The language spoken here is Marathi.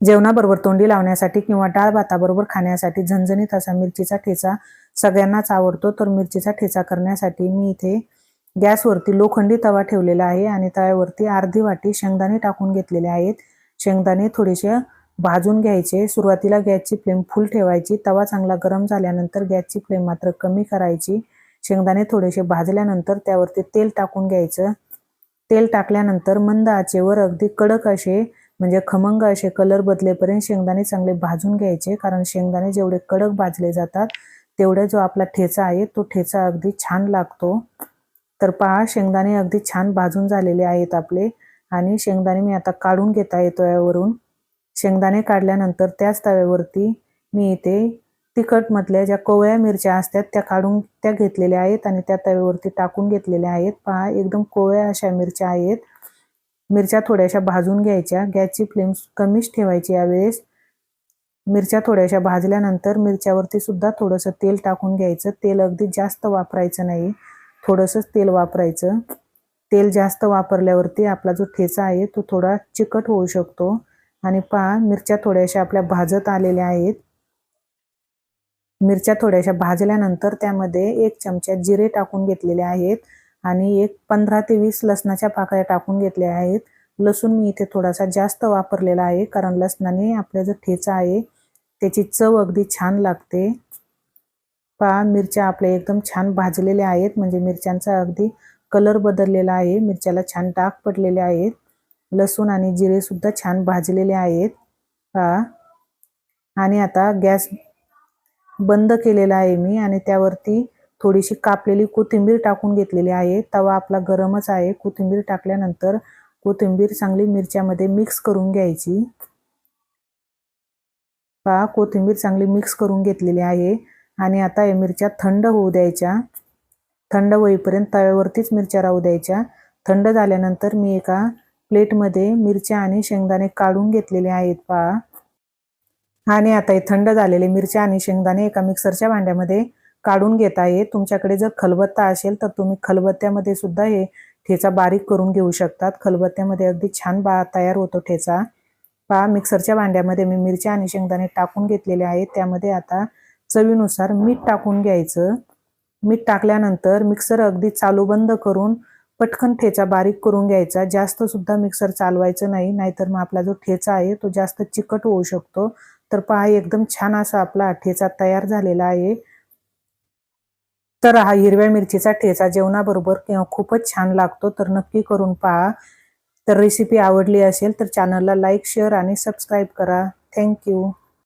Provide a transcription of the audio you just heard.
जेवणाबरोबर तोंडी लावण्यासाठी किंवा डाळ भाताबरोबर खाण्यासाठी झणझणीत असा मिरचीचा ठेचा सगळ्यांनाच आवडतो. तर मिरचीचा ठेचा करण्यासाठी मी इथे गॅसवरती लोखंडी तवा ठेवलेला आहे आणि तव्यावरती अर्धी वाटी शेंगदाणे टाकून घेतलेले आहेत. शेंगदाणे थोडेसे भाजून घ्यायचे. सुरुवातीला गॅसची फ्लेम फुल ठेवायची. तवा चांगला गरम झाल्यानंतर गॅसची फ्लेम मात्र कमी करायची. शेंगदाणे थोडेसे भाजल्यानंतर त्यावरती तेल टाकून घ्यायचं. तेल टाकल्यानंतर मंद आचेवर अगदी कडक असे म्हणजे खमंग असे कलर बदलेपर्यंत शेंगदाणे चांगले भाजून घ्यायचे. कारण शेंगदाणे जेवढे कडक भाजले जातात तेवढा जो आपला ठेचा आहे तो ठेचा अगदी छान लागतो. तर पहा शेंगदाणे अगदी छान भाजून झालेले आहेत आपले. आणि शेंगदाणे मी आता काढून घेता येतो यावरून. शेंगदाणे काढल्यानंतर त्याच तव्यावरती मी इथे तिखटमधल्या ज्या कोवळ्या मिरच्या असतात त्या काढून त्या घेतलेल्या आहेत आणि त्या तव्यावरती टाकून घेतलेल्या आहेत. पहा एकदम कोवळ्या अशा मिरच्या आहेत. मिरच्या थोड्याशा भाजून घ्यायच्या. गॅसची फ्लेम कमीच ठेवायची यावेळेस. मिरच्या थोड्याशा भाजल्यानंतर मिरच्यावरती सुद्धा थोडंसं तेल टाकून घ्यायचं. तेल अगदी जास्त वापरायचं नाही. थोडंसंच तेल वापरायचं. तेल जास्त वापरल्यावरती आपला जो ठेचा आहे तो थोडा चिकट होऊ शकतो. आणि पहा मिरच्या थोड्याशा आपल्या भाजत आलेल्या आहेत. मिरच्या थोड्याशा भाजल्यानंतर त्यामध्ये एक चमचा जिरे टाकून घेतलेले आहेत. आणि एक पंधरा ते वीस लसणाच्या पाकळ्या टाकून घेतल्या आहेत. लसूण मी इथे थोडासा जास्त वापरलेला आहे कारण लसणाने आपला जो ठेचा आहे त्याची चव अगदी छान लागते. पहा मिरच्या आपल्या एकदम छान भाजलेल्या आहेत म्हणजे मिरच्यांचा अगदी कलर बदललेला आहे मिरच्याला छान डाग पडलेले आहेत. लसूण आणि जिरेसुद्धा छान भाजलेले आहेत. पहा. आणि आता गॅस बंद केलेला आहे मी आणि त्यावरती थोडीशी कापलेली कोथिंबीर टाकून घेतलेली आहे. तवा आपला गरमच आहे. कोथिंबीर टाकल्यानंतर कोथिंबीर चांगली मिरच्यामध्ये मिक्स करून घ्यायची. पहा कोथिंबीर चांगली मिक्स करून घेतलेली आहे. आणि आता या मिरच्या थंड होऊ द्यायच्या. थंड होईपर्यंत तव्यावरतीच मिरच्या राहू द्यायच्या. थंड झाल्यानंतर मी एका प्लेटमध्ये मिरच्या आणि शेंगदाणे काढून घेतलेले आहेत. पहा. आणि आता हे थंड झालेले मिरच्या आणि शेंगदाणे एका मिक्सरच्या भांड्यामध्ये काढून घेता आहे तुमच्याकडे जर खलबत्ता असेल तर तुम्ही खलबत्त्यामध्ये सुद्धा हे ठेचा बारीक करून घेऊ शकतात. खलबत्त्यामध्ये अगदी छान बा तयार होतो ठेचा. पहा मिक्सरच्या भांड्यामध्ये मी मिरच्या आणि शेंगदाणे टाकून घेतलेले आहेत. त्यामध्ये आता चवीनुसार मीठ टाकून घ्यायचं. मीठ टाकल्यानंतर मिक्सर अगदी चालू बंद करून पटकन ठेचा बारीक करून घ्यायचा. जास्त सुद्धा मिक्सर चालवायचं नाही नाहीतर मग आपला जो ठेचा आहे तो जास्त चिकट होऊ शकतो. तर पहा एकदम छान असा आपला ठेचा तयार झालेला आहे. तर हा हिरव्या मिरचीचा ठेचा जेवणाबरोबर खूपच छान लागतो. तर नक्की करून पहा. तर रेसिपी आवडली असेल तर चॅनलला लाईक शेअर आणि सबस्क्राईब करा. Thank you